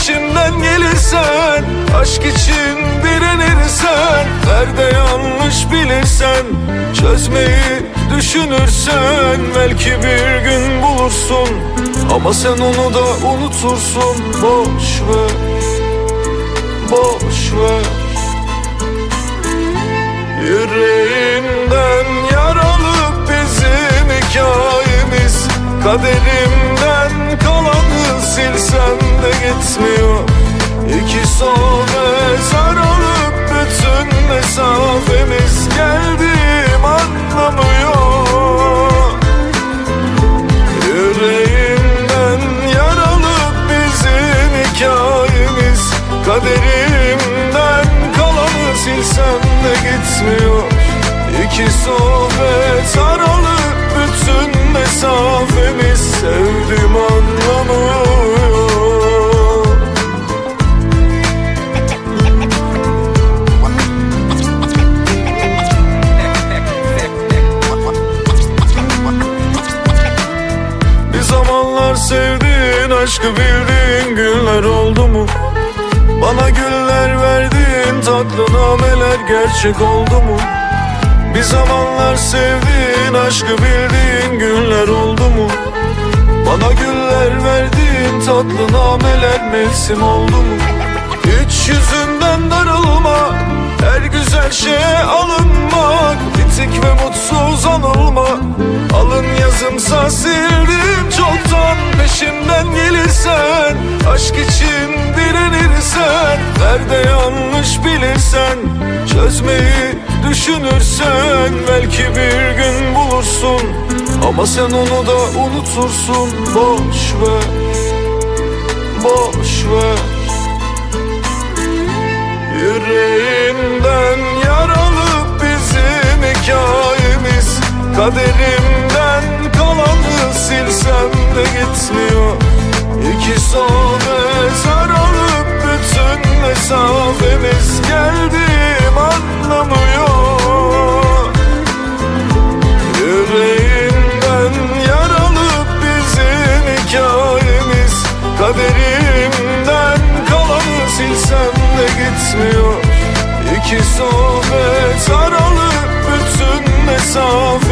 Peşimden gelirsen Aşk için direnirsen Nerede yanlış bilirsen Çözmeyi düşünürsen Belki bir gün bulursun. Ama sen onu da unutursun Boş ver Boş ver. Yüreğinden yaralı bizim hikayemiz silsem de gitmiyor. İki sohbet aralık bütün mesafemiz Geldiğim anlamıyor. Yüreğimden yaralı bizim hikayemiz. Kaderimden kalanı silsem de gitmiyor. İki sohbet sevdiğin aşkı bildiğin günler oldu mu? Bana güller verdin tatlı nameler gerçek oldu mu? Bir zamanlar sevdiğin aşkı bildiğin günler oldu mu? Bana güller verdin tatlı nameler mevsim oldu mu? Hiç yüzünden darılmak Her güzel şeye alınmak Bitik ve mutsuz anılmak Alın yazımsa sildim çoktan Aşk için direnirsen Nerede yanlış bilirsen Çözmeyi düşünürsen Belki bir gün bulursun. Ama sen onu da unutursun Boş ver Boş ver. Yüreğimden yaralı bizim hikayemiz Kaderimden kalanı silsem de gitmiyor İki sohbet aralık bütün mesafemiz